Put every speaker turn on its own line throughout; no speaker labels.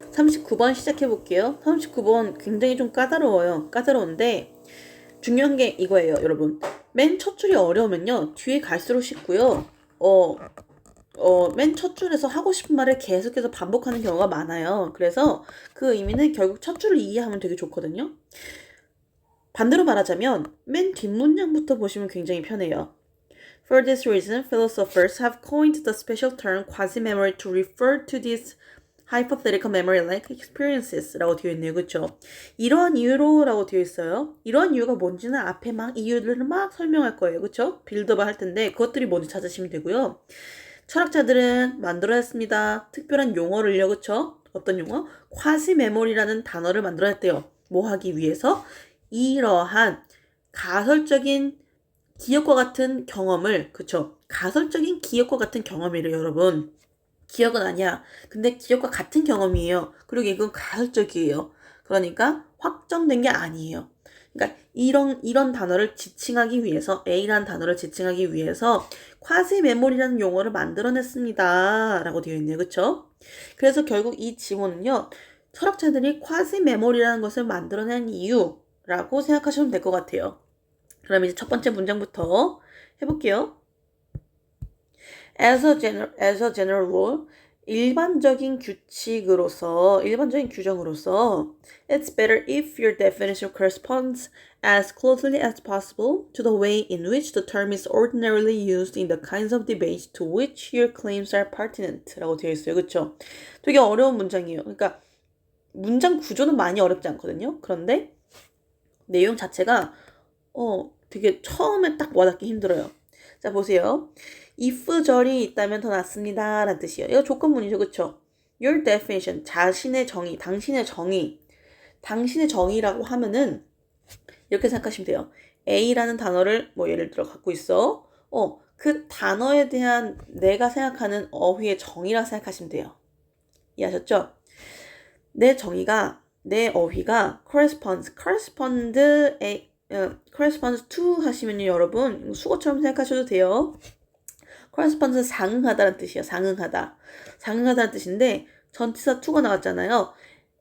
39번 시작해 볼게요. 39번 굉장히 좀 까다로워요. 까다로운데 중요한 게 이거예요, 여러분. 맨 첫 줄이 어려우면요. 뒤에 갈수록 쉽고요. 어, 어, 맨 첫 줄에서 하고 싶은 말을 계속해서 반복하는 경우가 많아요. 그래서 그 의미는 결국 첫 줄을 이해하면 되게 좋거든요. 반대로 말하자면 맨 뒷문장부터 보시면 굉장히 편해요. For this reason, philosophers have coined the special term quasi-memory to refer to these hypothetical memory-like experiences 라고 되어 있네요. 그쵸? 이러한 이유로 라고 되어 있어요. 이러한 이유가 뭔지는 앞에 막 이유를 막 설명할 거예요. 그쵸? 빌드업을 할 텐데 그것들이 뭔지 찾으시면 되고요. 철학자들은 만들어냈습니다. 특별한 용어를요. 그쵸? 어떤 용어? quasi-memory라는 단어를 만들어냈대요. 뭐 하기 위해서? 이러한 가설적인 기억과 같은 경험을 그쵸? 가설적인 기억과 같은 경험이래요, 여러분. 기억은 아니야. 근데 기억과 같은 경험이에요. 그리고 이건 가설적이에요. 그러니까 확정된 게 아니에요. 그러니까 이런 이런 단어를 지칭하기 위해서 A라는 단어를 지칭하기 위해서 콰시 메모리라는 용어를 만들어냈습니다라고 되어 있네요. 그렇죠? 그래서 결국 이 지문은요. 철학자들이 콰시 메모리라는 것을 만들어낸 이유라고 생각하시면 될 것 같아요. 그럼 이제 첫 번째 문장부터 해볼게요. As a general, as a general rule, 일반적인 규칙으로서, 일반적인 규정으로서, it's better if your definition corresponds as closely as possible to the way in which the term is ordinarily used in the kinds of debate to which your claims are pertinent. 라고 되어 있어요. 그쵸? 되게 어려운 문장이에요. 그러니까, 문장 구조는 많이 어렵지 않거든요. 그런데, 내용 자체가, 어, 되게 처음에 딱 와닿기 힘들어요. 자, 보세요. If절이 있다면 더 낫습니다. 라는 뜻이에요. 이거 조건문이죠. 그쵸? Your definition, 자신의 정의, 당신의 정의. 당신의 정의라고 하면은 이렇게 생각하시면 돼요. A라는 단어를 뭐 예를 들어 갖고 있어. 어, 그 단어에 대한 내가 생각하는 어휘의 정의라 생각하시면 돼요. 이해하셨죠? 내 정의가, 내 어휘가 corresponds, correspond에, 어, corresponds to 하시면요, 여러분. 수거처럼 생각하셔도 돼요. Correspond는 상응하다는 뜻이에요. 상응하다. 상응하다는 뜻인데 전치사 to가 나왔잖아요.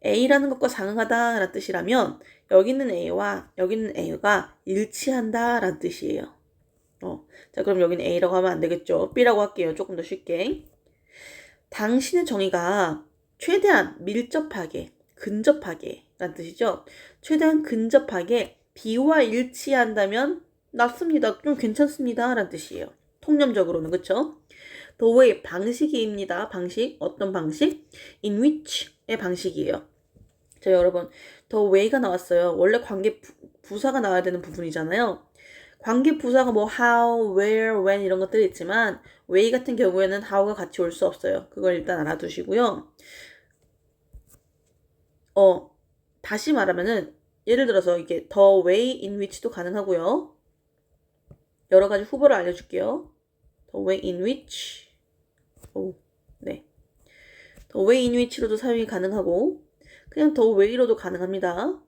A라는 것과 상응하다라는 뜻이라면 여기 있는 A와 여기 있는 A가 일치한다라는 뜻이에요. 어. 자, 그럼 여기는 A라고 하면 안 되겠죠. B라고 할게요. 조금 더 쉽게. 당신의 정의가 최대한 밀접하게, 근접하게 라는 뜻이죠. 최대한 근접하게 B와 일치한다면 낫습니다. 좀 괜찮습니다. 라는 뜻이에요. 통념적으로는 그쵸? The way 방식이입니다. 방식 어떤 방식? In which의 방식이에요. 자 여러분 the way가 나왔어요. 원래 관계 부, 부사가 나와야 되는 부분이잖아요. 관계 부사가 뭐 how, where, when 이런 것들이 있지만 way 같은 경우에는 how가 같이 올 수 없어요. 그걸 일단 알아두시고요. 어 다시 말하면은 예를 들어서 이게 the way in which도 가능하고요. 여러 가지 후보를 알려줄게요. The way in which, 오, 네. The way in which로도 사용이 가능하고, 그냥 the way로도 가능합니다.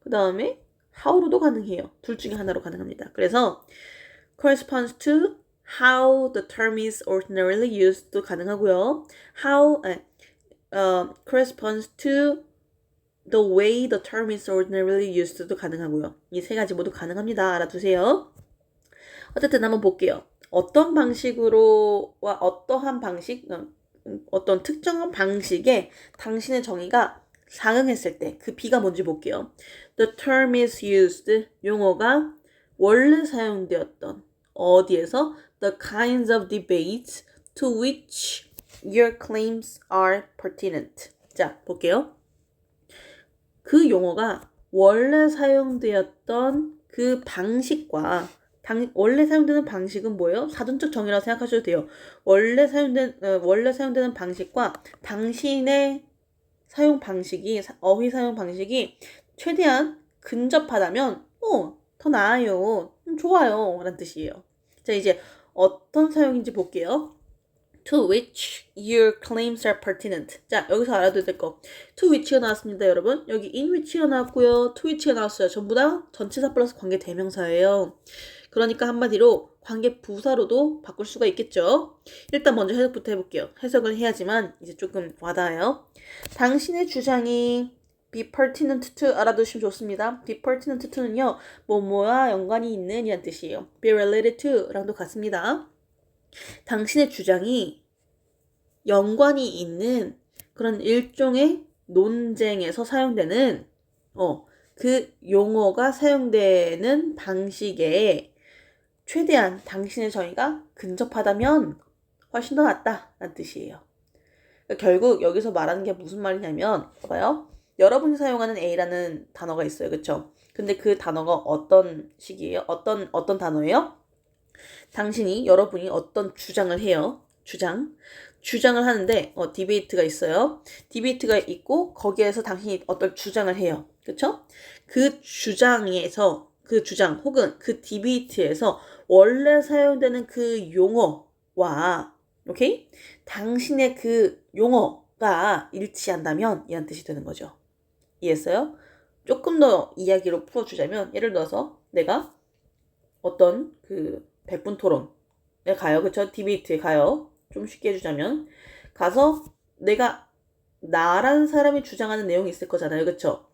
그 다음에 how로도 가능해요. 둘 중에 하나로 가능합니다. 그래서 corresponds to how the term is ordinarily used도 가능하고요. how, 에, 어, corresponds to the way the term is ordinarily used도 가능하고요. 이 세 가지 모두 가능합니다. 알아두세요. 어쨌든 한번 볼게요. 어떤 방식으로와 어떠한 방식, 어떤 특정한 방식에 당신의 정의가 상응했을 때그 B가 뭔지 볼게요. The term is used 용어가 원래 사용되었던 어디에서 the kinds of debates to which your claims are pertinent. 자, 볼게요. 그 용어가 원래 사용되었던 그 방식과 당, 원래 사용되는 방식은 뭐예요? 사전적 정의라고 생각하셔도 돼요. 원래 사용된 어, 원래 사용되는 방식과 당신의 사용 방식이 어휘 사용 방식이 최대한 근접하다면 어, 더 나아요. 음, 좋아요. 라는 뜻이에요. 자, 이제 어떤 사용인지 볼게요. To which your claims are pertinent. 자, 여기서 알아둬야 될 거. To which가 나왔습니다, 여러분. 여기 in which가 나왔고요. To which가 나왔어요. 전부 다 전치사 플러스 관계 대명사예요. 그러니까 한마디로 관계 부사로도 바꿀 수가 있겠죠. 일단 먼저 해석부터 해볼게요. 해석을 해야지만 이제 조금 와닿아요. 당신의 주장이 be pertinent to 알아두시면 좋습니다. be pertinent to는요, 뭐뭐와 연관이 있는 이란 뜻이에요. be related to랑도 같습니다. 당신의 주장이 연관이 있는 그런 일종의 논쟁에서 사용되는 어, 그 용어가 사용되는 방식에 최대한 당신의 정의가 근접하다면 훨씬 더 낫다라는 뜻이에요. 그러니까 결국 여기서 말하는 게 무슨 말이냐면 봐봐요. 여러분이 사용하는 A라는 단어가 있어요. 그쵸? 근데 그 단어가 어떤 식이에요? 어떤 어떤 단어예요? 당신이 여러분이 어떤 주장을 해요. 주장. 주장을 하는데 어, 디베이트가 있어요. 디베이트가 있고 거기에서 당신이 어떤 주장을 해요. 그쵸? 그 주장에서 그 주장 혹은 그 디베이트에서 원래 사용되는 그 용어와 오케이? 당신의 그 용어가 일치한다면 이런 뜻이 되는 거죠. 이해했어요? 조금 더 이야기로 풀어주자면 예를 들어서 내가 어떤 그 백분 토론에 가요. 그쵸? 디베이트에 가요. 좀 쉽게 해주자면 가서 내가 나라는 사람이 주장하는 내용이 있을 거잖아요. 그쵸?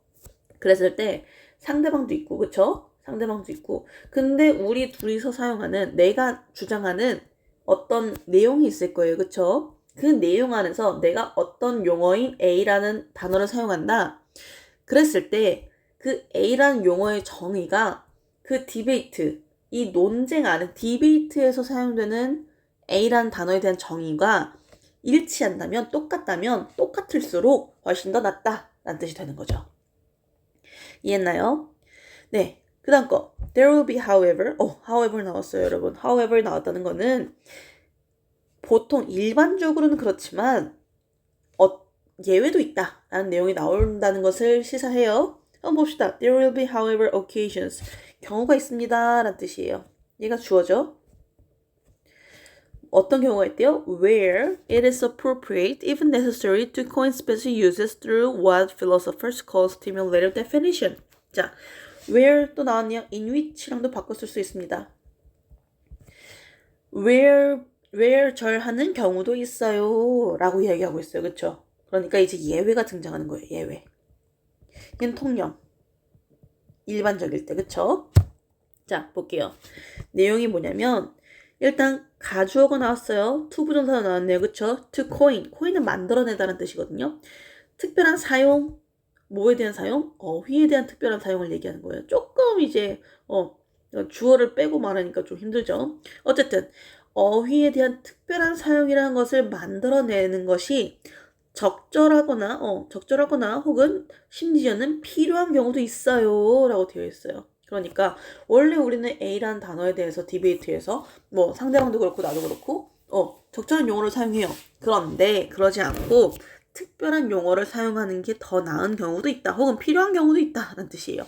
그랬을 때 상대방도 있고 그쵸? 상대방도 있고 근데 우리 둘이서 사용하는 내가 주장하는 어떤 내용이 있을 거예요. 그쵸? 그 내용 안에서 내가 어떤 용어인 A라는 단어를 사용한다. 그랬을 때 그 A라는 용어의 정의가 그 디베이트, 이 논쟁 안에 디베이트에서 사용되는 A라는 단어에 대한 정의가 일치한다면, 똑같다면, 똑같을수록 훨씬 더 낫다라는 뜻이 되는 거죠. 이해했나요? 네. 그 다음 거. There will be however. 어, however 나왔어요, 여러분. however 나왔다는 거는 보통 일반적으로는 그렇지만 어, 예외도 있다. 라는 내용이 나온다는 것을 시사해요. 한번 봅시다. There will be however occasions. 경우가 있습니다. 라는 뜻이에요. 얘가 주어져. 어떤 경우가 있대요? Where it is appropriate, even necessary, to coin special uses through what philosophers call stimulative definition. 자, where 또 나왔네요. in which랑도 쓸수 있습니다. where, where 절하는 경우도 있어요. 라고 이야기하고 있어요. 그쵸? 그러니까 이제 예외가 등장하는 거예요. 예외. 얘는 통령. 일반적일 때, 그쵸? 자, 볼게요. 내용이 뭐냐면, 일단 가주어가 나왔어요. 투부정사가 나왔네요. 그쵸? to coin. coin은 만들어내다는 뜻이거든요. 특별한 사용, 뭐에 대한 사용? 어 휘에 대한 특별한 사용을 얘기하는 거예요. 조금 이제 어 주어를 빼고 말하니까 좀 힘들죠. 어쨌든 어휘에 대한 특별한 사용이라는 것을 만들어내는 것이 적절하거나 어 적절하거나 혹은 심지어는 필요한 경우도 있어요라고 되어 있어요. 그러니까 원래 우리는 A라는 단어에 대해서 디베이트에서 뭐 상대방도 그렇고 나도 그렇고 어 적절한 용어를 사용해요. 그런데 그러지 않고 특별한 용어를 사용하는 게 더 나은 경우도 있다. 혹은 필요한 경우도 있다 라는 뜻이에요.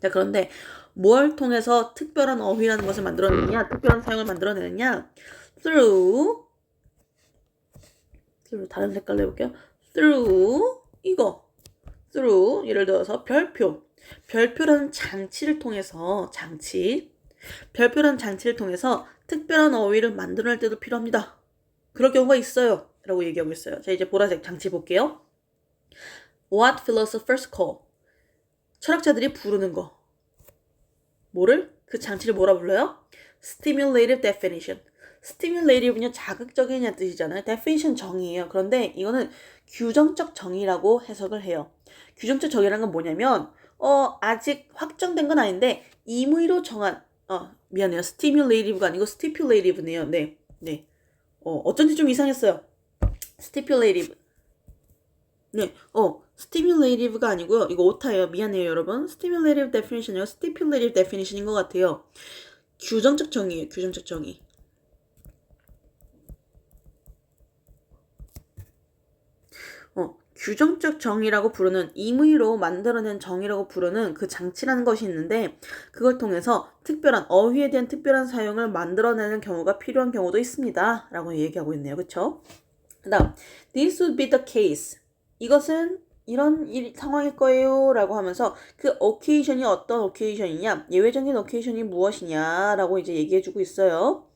자, 그런데 뭘 통해서 특별한 어휘라는 것을 만들어내느냐, 특별한 사용을 만들어내느냐, through, through 다른 색깔로 해볼게요. through 이거, through 예를 들어서 별표, 별표라는 장치를 통해서 장치, 별표라는 장치를 통해서 특별한 어휘를 만들어낼 때도 필요합니다. 그럴 경우가 있어요. 라고 얘기하고 있어요. 자, 이제 보라색 장치 볼게요. What philosophers call. 철학자들이 부르는 거. 뭐를? 그 장치를 뭐라 불러요? Stimulative definition. Stimulative는 자극적이냐는 뜻이잖아요. definition 정의예요. 그런데 이거는 규정적 정의라고 해석을 해요. 규정적 정의라는 건 뭐냐면 어, 아직 확정된 건 아닌데 임의로 정한 어, 미안해요. stimulative가 아니고 stipulative네요. 네. 네. 어, 어쩐지 좀 이상했어요. Stipulative. 네, 어, stimulative가 아니고요. 이거 오타예요. 미안해요, 여러분. stimulative definition이요. stipulative definition인 것 같아요. 규정적 정의예요. 규정적 정의. 어, 규정적 정의라고 부르는 임의로 만들어낸 정의라고 부르는 그 장치라는 것이 있는데 그걸 통해서 특별한 어휘에 대한 특별한 사용을 만들어내는 경우가 필요한 경우도 있습니다. 라고 얘기하고 있네요. 그쵸? 그 다음, this would be the case. 이것은 이런 일, 상황일 거예요. 라고 하면서 그 occasion이 어떤 occasion이냐, 예외적인 occasion이 무엇이냐 라고 이제 얘기해주고 있어요.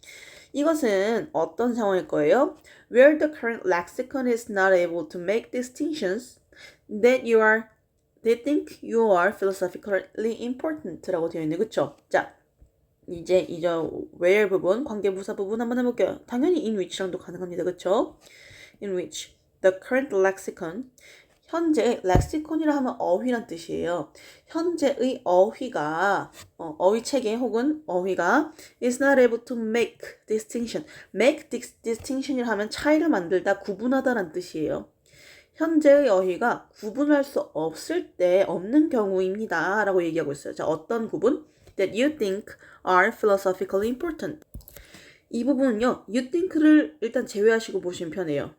이것은 어떤 상황일 거예요? Where the current lexicon is not able to make distinctions that you are, they think you are philosophically important라고 되어 있네, 그쵸? 자, 이제 이제 where 부분, 관계부사 부분 한번 해볼게요. 당연히 in which랑도 가능합니다, 그쵸? In which the current lexicon 현재 렉시콘이라 하면 어휘란 뜻이에요. 현재의 어휘가 어, 어휘 체계 혹은 어휘가 is not able to make distinction. make dis, distinction이라 하면 차이를 만들다 구분하다란 뜻이에요. 현재의 어휘가 구분할 수 없을 때 없는 경우입니다. 라고 얘기하고 있어요. 자, 어떤 구분? that you think are philosophically important. 이 부분은요, you think를 일단 제외하시고 보시면 편해요.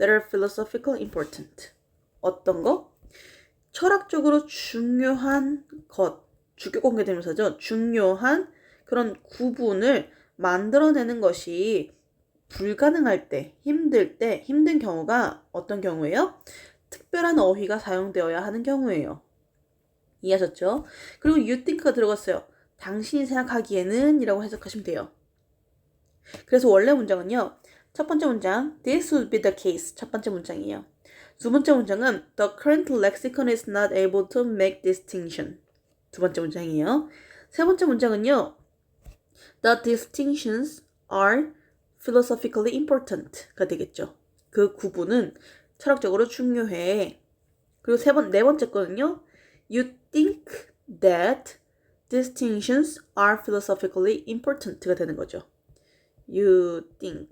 That are philosophically important. 어떤 거? 철학적으로 중요한 것. 주격 공개대명사죠. 중요한 그런 구분을 만들어내는 것이 불가능할 때, 힘들 때, 힘든 경우가 어떤 경우예요? 특별한 어휘가 사용되어야 하는 경우예요. 이해하셨죠? 그리고 you think가 들어갔어요. 당신이 생각하기에는 이라고 해석하시면 돼요. 그래서 원래 문장은요. 첫 번째 문장, this would be the case. 첫 번째 문장이에요. 두 번째 문장은 the current lexicon is not able to make distinction. 두 번째 문장이에요. 세 번째 문장은요. The distinctions are philosophically important가 되겠죠. 그 구분은 철학적으로 중요해. 그리고 세 번, 네 번째 거는요. You think that distinctions are philosophically important가 되는 거죠. You think.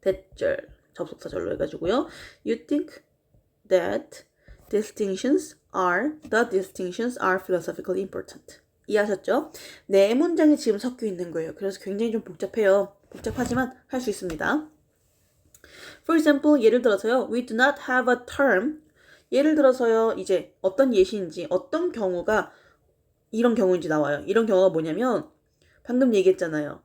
대절. 접속사절로 해가지고요. You think that distinctions are the distinctions are philosophically important. 이해하셨죠? 네 문장이 지금 섞여 있는 거예요. 그래서 굉장히 좀 복잡해요. 복잡하지만 할 수 있습니다. For example, 예를 들어서요. We do not have a term. 예를 들어서요. 이제 어떤 예시인지 어떤 경우가 이런 경우인지 나와요. 이런 경우가 뭐냐면 방금 얘기했잖아요.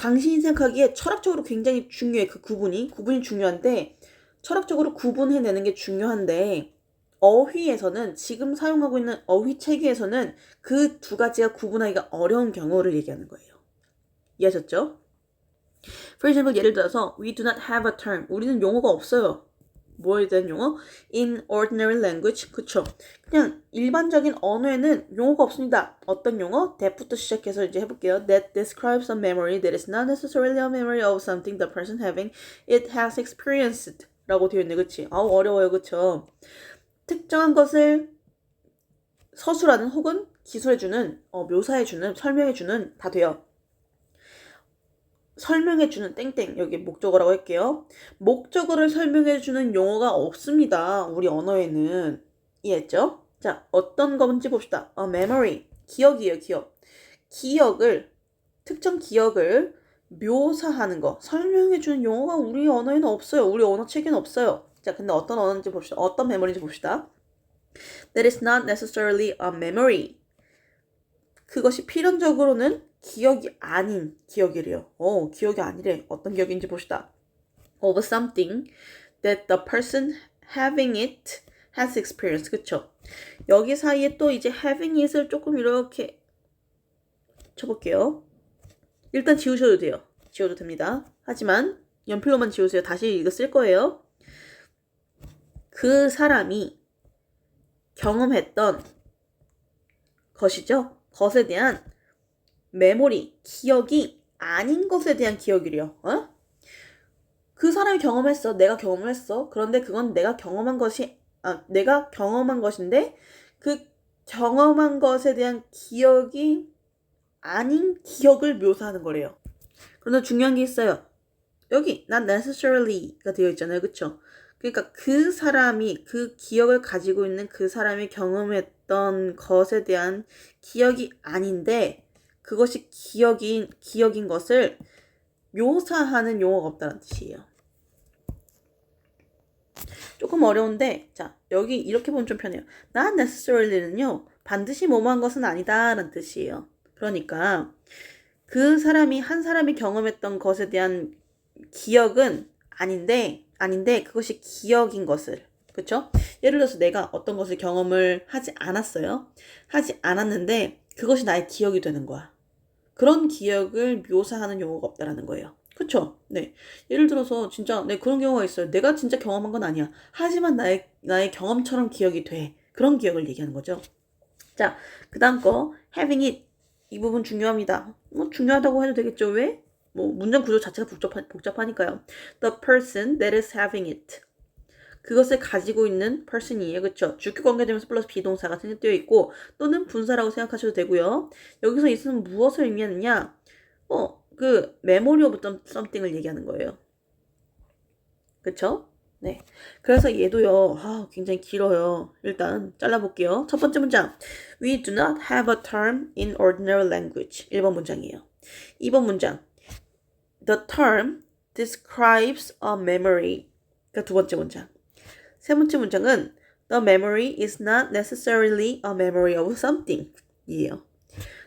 당신이 생각하기에 철학적으로 굉장히 중요해. 그 구분이. 구분이 중요한데, 철학적으로 구분해내는 게 중요한데, 어휘에서는, 지금 사용하고 있는 어휘 체계에서는 그 두 가지가 구분하기가 어려운 경우를 얘기하는 거예요. 이해하셨죠? For example, 예를 들어서, we do not have a term. 우리는 용어가 없어요. 뭐에 대한 용어? In ordinary language. 그쵸. 그냥 일반적인 언어에는 용어가 없습니다. 어떤 용어? that부터 시작해서 이제 해볼게요. That describes a memory that is not necessarily a memory of something the person having it has experienced. 라고 되어 있네. 그치? 아우, 어려워요. 그쵸? 특정한 것을 서술하는 혹은 기술해주는, 어, 묘사해주는, 설명해주는 다 돼요. 설명해주는 땡땡 여기 목적어라고 할게요. 목적어를 설명해주는 용어가 없습니다. 우리 언어에는 이해했죠? 자 어떤 건지 봅시다. 어, memory 기억이에요 기억. 기억을 특정 기억을 묘사하는 거 설명해주는 용어가 우리 언어에는 없어요. 우리 언어 체계는 없어요. 자 근데 어떤 언어인지 봅시다. 어떤 메모리인지 봅시다. That is not necessarily a memory. 그것이 필연적으로는 기억이 아닌 기억이래요. 어, 기억이 아니래. 어떤 기억인지 봅시다. Of something that the person having it has experienced. 그쵸? 여기 사이에 또 이제 having it을 조금 이렇게 쳐볼게요. 일단 지우셔도 돼요. 지워도 됩니다. 하지만 연필로만 지우세요. 다시 이거 쓸 거예요. 그 사람이 경험했던 것이죠. 것에 대한 메모리, 기억이 아닌 것에 대한 기억이래요. 어? 그 사람이 경험했어. 내가 경험을 했어. 그런데 그건 내가 경험한 것이, 아, 내가 경험한 것인데, 그 경험한 것에 대한 기억이 아닌 기억을 묘사하는 거래요. 그런데 중요한 게 있어요. 여기, not necessarily가 되어 있잖아요. 그쵸? 그러니까 그 사람이, 그 기억을 가지고 있는 그 사람이 경험했던 것에 대한 기억이 아닌데, 그것이 기억인 기억인 것을 묘사하는 용어가 없다는 뜻이에요. 조금 어려운데 자 여기 이렇게 보면 좀 편해요. Not necessarily는요 반드시 뭐뭐한 것은 아니다라는 뜻이에요. 그러니까 그 사람이 한 사람이 경험했던 것에 대한 기억은 아닌데 아닌데 그것이 기억인 것을 그쵸? 예를 들어서 내가 어떤 것을 경험을 하지 않았어요. 하지 않았는데 그것이 나의 기억이 되는 거야. 그런 기억을 묘사하는 용어가 없다라는 거예요. 그쵸? 네. 예를 들어서 진짜 네 그런 경우가 있어요. 내가 진짜 경험한 건 아니야. 하지만 나의 나의 경험처럼 기억이 돼. 그런 기억을 얘기하는 거죠. 자, 그다음 거 having it 이 부분 중요합니다. 뭐 중요하다고 해도 되겠죠. 왜? 뭐 문장 구조 자체가 복잡하, 복잡하니까요. The person that is having it. 그것을 가지고 있는 person이에요. 그쵸? 주격 관계되면서 플러스 비동사가 생략되어 있고 또는 분사라고 생각하셔도 되고요. 여기서 있으면 무엇을 의미하느냐? 어, 그 memory of something을 얘기하는 거예요. 그쵸? 네. 그래서 얘도요, 아, 굉장히 길어요. 일단 잘라볼게요. 첫 번째 문장. We do not have a term in ordinary language. 1번 문장이에요. 2번 문장. The term describes a memory. 그러니까 두 번째 문장. 세 번째 문장은 The memory is not necessarily a memory of something. 이에요.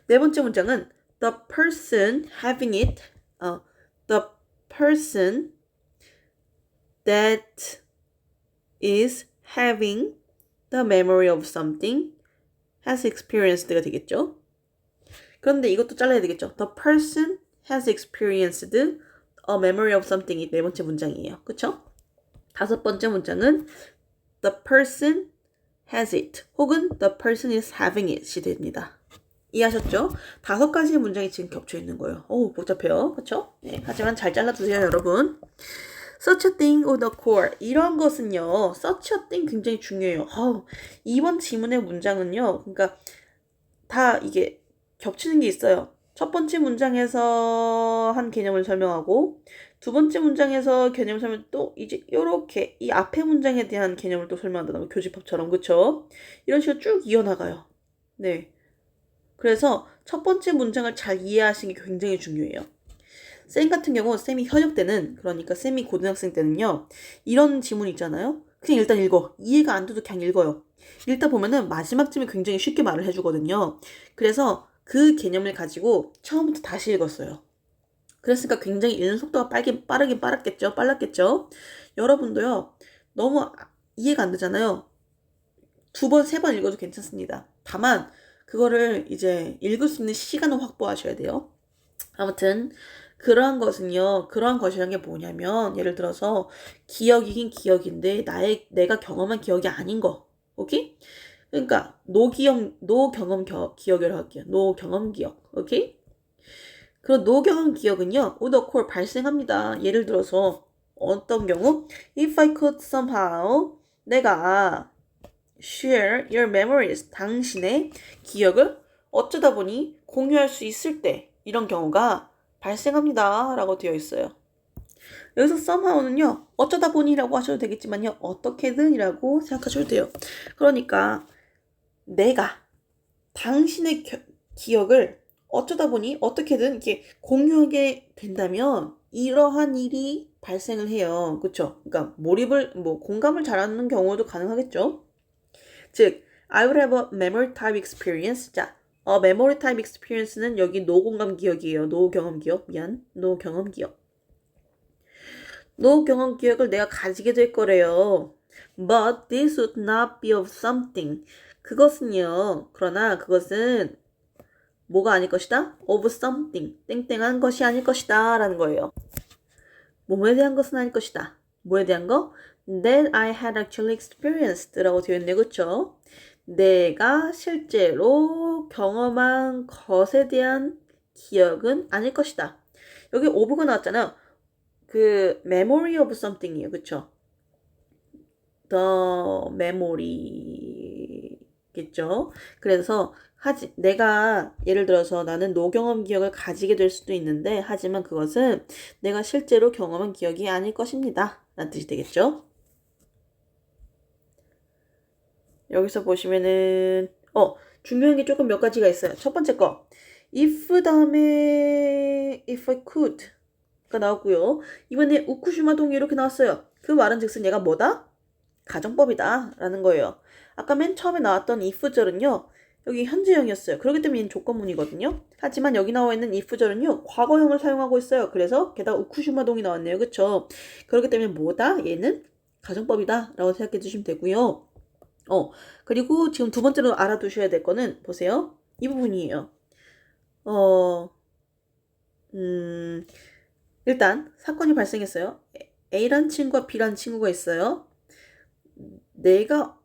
네 번째 문장은 The person having it. 어, the person that is having the memory of something has experienced가 되겠죠. 그런데 이것도 잘라야 되겠죠. The person has experienced a memory of something이 네 번째 문장이에요. 그쵸? 다섯 번째 문장은 the person has it 혹은 the person is having it이 됩니다. 이해하셨죠? 다섯 가지의 문장이 지금 겹쳐 있는 거예요. 오 복잡해요. 그쵸? 네, 하지만 잘 잘라두세요, 여러분. such a thing or the core 이런 것은요 such a thing 굉장히 중요해요 어, 이번 지문의 문장은요 그러니까 다 이게 겹치는 게 있어요 첫 번째 문장에서 한 개념을 설명하고 두 번째 문장에서 개념 설명 또 이제 이렇게 이 앞에 문장에 대한 개념을 또 설명한다는 교집합처럼 그쵸? 이런 식으로 쭉 이어나가요. 네. 그래서 첫 번째 문장을 잘 이해하시는 게 굉장히 중요해요. 쌤 같은 경우 쌤이 현역 때는 그러니까 쌤이 고등학생 때는요 이런 지문 있잖아요. 그냥 일단 읽어. 이해가 안 돼도 그냥 읽어요. 읽다 보면은 마지막쯤에 굉장히 쉽게 말을 해주거든요. 그래서 그 개념을 가지고 처음부터 다시 읽었어요 그랬으니까 굉장히 읽는 속도가 빠르긴 빠르긴 빠랐겠죠 빨랐겠죠 여러분도요 너무 이해가 안 되잖아요 두 번 세 번 읽어도 괜찮습니다 다만 그거를 이제 읽을 수 있는 시간을 확보하셔야 돼요 아무튼 그러한 것은요, 그러한 것이란 게 뭐냐면, 예를 들어서, 기억이긴 기억인데, 나의, 내가 경험한 기억이 아닌 거. 오케이? 그러니까, 노 기억, 노 경험 겨, 기억이라고 할게요. 노 경험 기억. 오케이? 그런 노경험 기억은요, 오더콜 발생합니다. 예를 들어서, 어떤 경우? If I could somehow, 내가 share your memories, 당신의 기억을 어쩌다 보니 공유할 수 있을 때, 이런 경우가 발생합니다. 라고 되어 있어요. 여기서 somehow는요, 어쩌다 보니라고 하셔도 되겠지만요, 어떻게든 이라고 생각하셔도 돼요. 그러니까, 내가 당신의 겨, 기억을 어쩌다 보니 어떻게든 이렇게 공유하게 된다면, 이러한 일이 발생을 해요. 그쵸? 그러니까, 몰입을, 뭐, 공감을 잘하는 경우도 가능하겠죠? 즉, I would have a memory type experience. 자, 어, 메모리 타입 익스피리언스는 여기 노공감 기억이에요. 노경험 기억. 미안. 노경험 기억. 노경험 기억을 내가 가지게 될 거래요. But this would not be of something. 그것은요. 그러나 그것은 뭐가 아닐 것이다? of something. 땡땡한 것이 아닐 것이다. 라는 거예요. 뭐에 대한 것은 아닐 것이다. 뭐에 대한 거? That I had actually experienced 라고 되어 있네. 그쵸? 내가 실제로 경험한 것에 대한 기억은 아닐 것이다. 여기 오브가 나왔잖아요. 그 memory of something이에요. 그쵸? the memory 겠죠? 그래서 하지 내가 예를 들어서 나는 노경험 기억을 가지게 될 수도 있는데 하지만 그것은 내가 실제로 경험한 기억이 아닐 것입니다. 라는 뜻이 되겠죠? 여기서 보시면은 어 중요한 게 조금 몇 가지가 있어요. 첫 번째 거 if 다음에 if I could가 나오고요. 이번에 우쿠시마 동이 이렇게 나왔어요. 그 말은 즉슨 얘가 뭐다? 가정법이다 라는 거예요. 아까 맨 처음에 나왔던 if절은요. 여기 현재형이었어요. 그렇기 때문에 조건문이거든요. 하지만 여기 나와 있는 if절은요. 과거형을 사용하고 있어요. 그래서 게다가 우쿠시마동이 나왔네요. 그쵸? 그렇기 때문에 뭐다? 얘는 가정법이다. 라고 생각해 주시면 되고요. 어, 그리고 지금 두 번째로 알아두셔야 될 거는 보세요. 이 부분이에요. 어, 음, 일단 사건이 발생했어요. A란 친구와 B란 친구가 있어요. 내가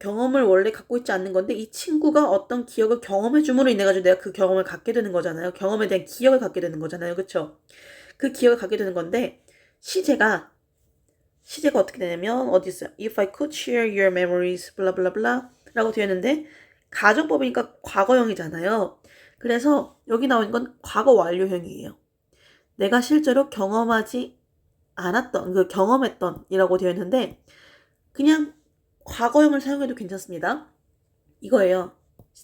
경험을 원래 갖고 있지 않는 건데 이 친구가 어떤 기억을 경험해 줌으로 인해 가지고 내가 그 경험을 갖게 되는 거잖아요. 경험에 대한 기억을 갖게 되는 거잖아요. 그렇죠? 그 기억을 갖게 되는 건데 시제가 시제가 어떻게 되냐면 어디 있어요? If I could share your memories 블라블라블라 라고 되어 있는데 가정법이니까 과거형이잖아요. 그래서 여기 나오는 건 과거 완료형이에요. 내가 실제로 경험하지 않았던 그 경험했던 이라고 되어 있는데 그냥 과거형을 사용해도 괜찮습니다. 이거예요.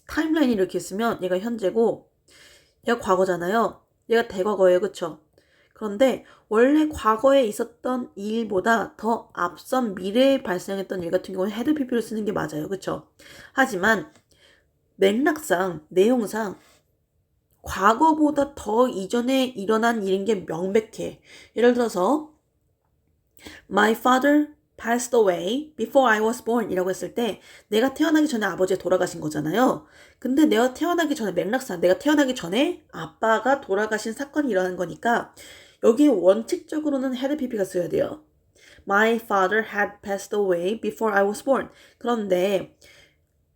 타임라인이 이렇게 있으면 얘가 현재고 얘가 과거잖아요. 얘가 대과거예요. 그쵸? 그런데 원래 과거에 있었던 일보다 더 앞선 미래에 발생했던 일 같은 경우는 헤드 PP를 쓰는 게 맞아요. 그쵸? 하지만 맥락상, 내용상 과거보다 더 이전에 일어난 일인 게 명백해. 예를 들어서 My father passed away before I was born 이라고 했을 때 내가 태어나기 전에 아버지가 돌아가신 거잖아요. 근데 내가 태어나기 전에 맥락상 내가 태어나기 전에 아빠가 돌아가신 사건이 일어난 거니까 여기에 원칙적으로는 had pp가 써야 돼요. My father had passed away before I was born. 그런데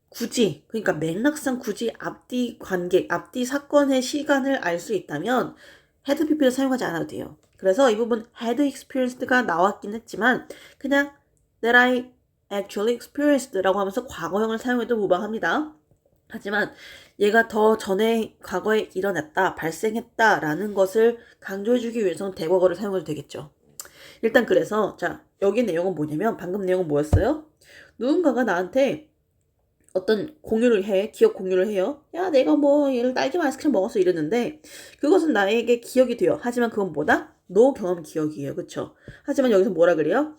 굳이 그러니까 맥락상 굳이 앞뒤 관계, 앞뒤 사건의 시간을 알 수 있다면 had pp를 사용하지 않아도 돼요. 그래서 이 부분 had experienced가 나왔긴 했지만 그냥 that I actually experienced라고 하면서 과거형을 사용해도 무방합니다. 하지만 얘가 더 전에 과거에 일어났다, 발생했다라는 것을 강조해주기 위해서는 대과거를 사용해도 되겠죠. 일단 그래서 자 여기 내용은 뭐냐면 방금 내용은 뭐였어요? 누군가가 나한테 어떤 공유를 해, 기억 공유를 해요. 야, 내가 뭐, 얘를 딸기 아이스크림 먹었어 이랬는데, 그것은 나에게 기억이 돼요. 하지만 그건 뭐다? 노 경험 기억이에요. 그쵸? 하지만 여기서 뭐라 그래요?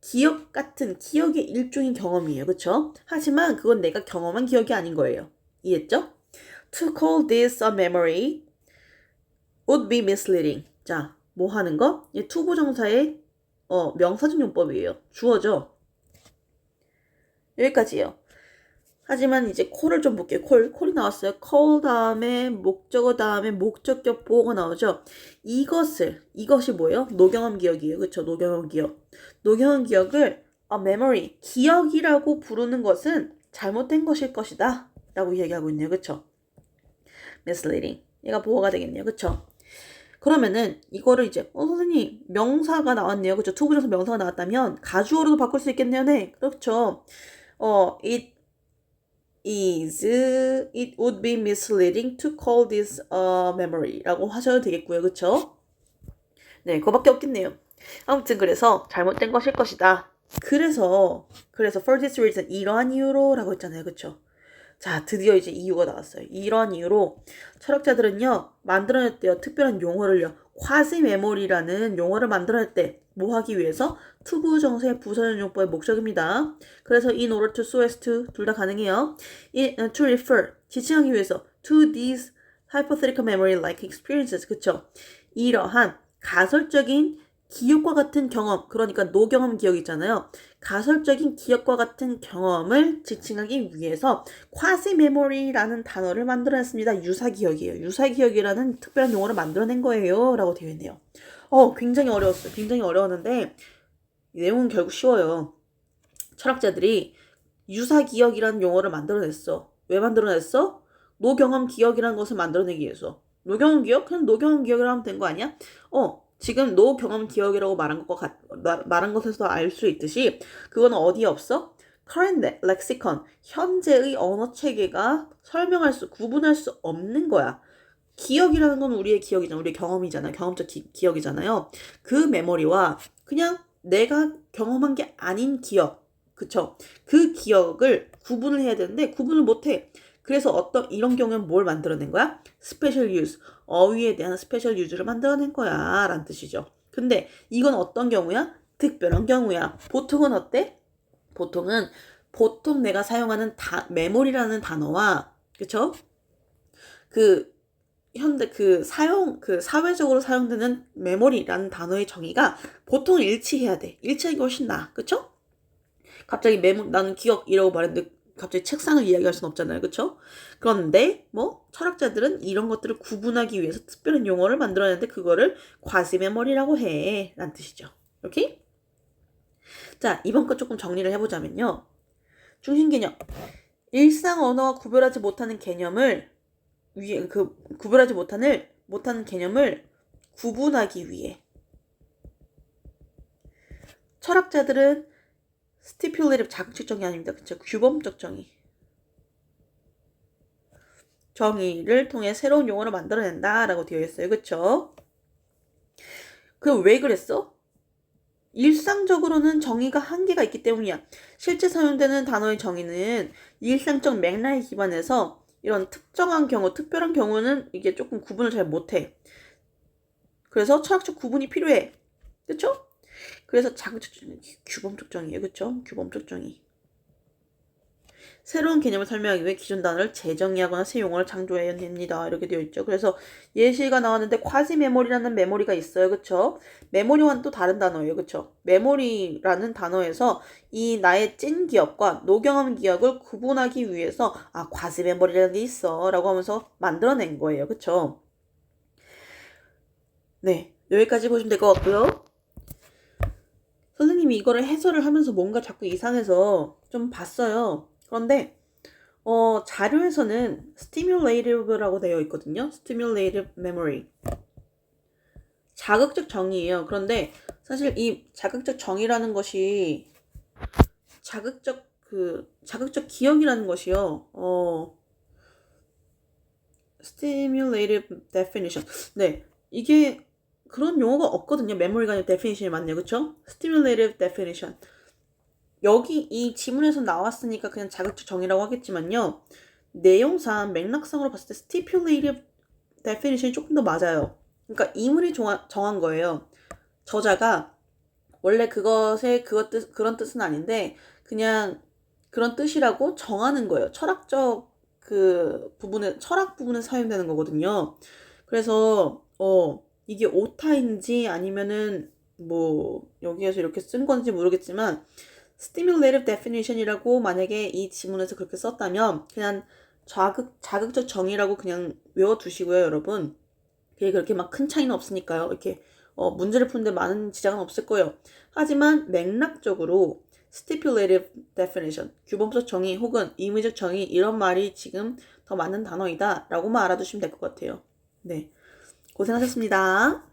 기억 같은 기억의 일종인 경험이에요. 그쵸? 하지만 그건 내가 경험한 기억이 아닌 거예요. 이해했죠? To call this a memory would be misleading. 자, 뭐 하는 거? 이 투부정사의 어, 명사적 용법이에요. 주어죠. 여기까지예요. 하지만 이제 콜을 좀 볼게요. 콜. 콜이 나왔어요. call 다음에 목적어 다음에 목적격 보호가 나오죠. 이것을 이것이 뭐예요? 노경험 기억이에요. 그렇죠? 노경험 기억. 노경험 기억을 a memory 기억이라고 부르는 것은 잘못된 것일 것이다. 라고 얘기하고 있네요. 그렇죠? misleading. 얘가 보호가 되겠네요. 그렇죠? 그러면은 이거를 이제 어 선생님 명사가 나왔네요. 그렇죠? 투부정사 명사가 나왔다면 가주어로도 바꿀 수 있겠네요. 네. 그렇죠. 어 it is it would be misleading to call this a memory라고 하셔도 되겠고요. 그렇죠? 네, 그거밖에 없겠네요. 아무튼 그래서 잘못된 것일 것이다. 그래서 그래서 for this reason 이러한 이유로라고 했잖아요. 그렇죠? 자, 드디어 이제 이유가 나왔어요. 이러한 이유로 철학자들은요, 만들어냈대요. 특별한 용어를요. 콰시 메모리라는 용어를 만들어냈대. 뭐 하기 위해서? 투부 정세 부서연용법의 목적입니다. 그래서 in order to, so as to 둘 다 가능해요. in, uh, to refer 지칭하기 위해서 to these hypothetical memory like experiences 그쵸? 이러한 가설적인 기억과 같은 경험, 그러니까 노경험 기억 있잖아요. 가설적인 기억과 같은 경험을 지칭하기 위해서 콰시 메모리라는 단어를 만들어냈습니다. 유사 기억이에요. 유사 기억이라는 특별한 용어를 만들어낸 거예요. 라고 되어 있네요. 어, 굉장히 어려웠어요. 굉장히 어려웠는데 내용은 결국 쉬워요. 철학자들이 유사 기억이라는 용어를 만들어냈어. 왜 만들어냈어? 노경험 기억이라는 것을 만들어내기 위해서. 노경험 기억? 그냥 노경험 기억이라고 하면 된 거 아니야? 어, 지금 노 경험 기억이라고 말한 것과 같, 말한 것에서 알 수 있듯이 그건 어디에 없어? current lexicon 현재의 언어 체계가 설명할 수 구분할 수 없는 거야. 기억이라는 건 우리의 기억이잖아. 우리의 경험이잖아. 경험적 기, 기억이잖아요. 그 메모리와 그냥 내가 경험한 게 아닌 기억. 그쵸? 그 기억을 구분을 해야 되는데 구분을 못 해. 그래서 어떤 이런 경우는 뭘 만들어낸 거야? 스페셜 유즈. 어휘에 대한 스페셜 유즈를 만들어낸 거야. 라는 뜻이죠. 근데 이건 어떤 경우야? 특별한 경우야. 보통은 어때? 보통은 보통 내가 사용하는 다, 메모리라는 단어와 그쵸? 그 현대 그 사용 그 사회적으로 사용되는 메모리라는 단어의 정의가 보통 일치해야 돼. 일치하는 게 훨씬 나아. 그쵸? 갑자기 메모 나는 기억 이라고 말했는데 갑자기 책상을 이야기할 순 없잖아요. 그쵸? 그런데 뭐 철학자들은 이런 것들을 구분하기 위해서 특별한 용어를 만들어냈는데 그거를 과시 메모리라고 해. 라는 뜻이죠. 오케이? 자, 이번 거 조금 정리를 해보자면요. 중심 개념. 일상 언어와 구별하지 못하는 개념을 위에 그 구별하지 못하는 못하는 개념을 구분하기 위해 철학자들은 스티퓰레이티브 자극적 정의 아닙니다. 그쵸? 규범적 정의. 정의를 통해 새로운 용어를 만들어낸다 라고 되어 있어요. 그쵸? 그럼 왜 그랬어? 일상적으로는 정의가 한계가 있기 때문이야. 실제 사용되는 단어의 정의는 일상적 맥락에 기반해서 이런 특정한 경우, 특별한 경우는 이게 조금 구분을 잘 못해. 그래서 철학적 구분이 필요해. 그쵸? 그래서 자극적 정의, 규범적 정의예요. 그쵸? 규범적 정의. 새로운 개념을 설명하기 위해 기존 단어를 재정의하거나 새 용어를 창조해야 됩니다. 이렇게 되어 있죠. 그래서 예시가 나왔는데 콰지 메모리라는 메모리가 있어요. 그쵸? 메모리와는 또 다른 단어예요. 그쵸? 메모리라는 단어에서 이 나의 찐 기억과 노경험 기억을 구분하기 위해서 아, 콰지 메모리라는 게 있어. 라고 하면서 만들어낸 거예요. 그쵸? 네. 여기까지 보시면 될 것 같고요. 선생님이 이거를 해설을 하면서 뭔가 자꾸 이상해서 좀 봤어요. 그런데 어, 자료에서는 stimulative라고 되어 있거든요. stimulative memory. 자극적 정의예요. 그런데 사실 이 자극적 정의라는 것이 자극적 그 자극적 기억이라는 것이요. 어 stimulative definition. 네. 이게 그런 용어가 없거든요. 메모리가 definition이 맞네요. 그쵸? stimulative definition. 여기 이 지문에서 나왔으니까 그냥 자극적 정의라고 하겠지만요. 내용상 맥락상으로 봤을 때 stipulative definition이 조금 더 맞아요. 그러니까 이문이 정한, 정한 거예요. 저자가 원래 그것의 그것 뜻 그런 뜻은 아닌데 그냥 그런 뜻이라고 정하는 거예요. 철학적 그 부분에 철학 부분에 사용되는 거거든요. 그래서 어 이게 오타인지 아니면은 뭐 여기에서 이렇게 쓴 건지 모르겠지만 stimulative definition이라고 만약에 이 지문에서 그렇게 썼다면 그냥 자극 자극적 정의라고 그냥 외워 두시고요, 여러분. 그게 그렇게 막 큰 차이는 없으니까요. 이렇게 어, 문제를 푸는데 많은 지장은 없을 거예요. 하지만 맥락적으로 stipulative definition, 규범적 정의 혹은 의미적 정의 이런 말이 지금 더 맞는 단어이다 라고만 알아두시면 될 것 같아요. 네. 고생하셨습니다.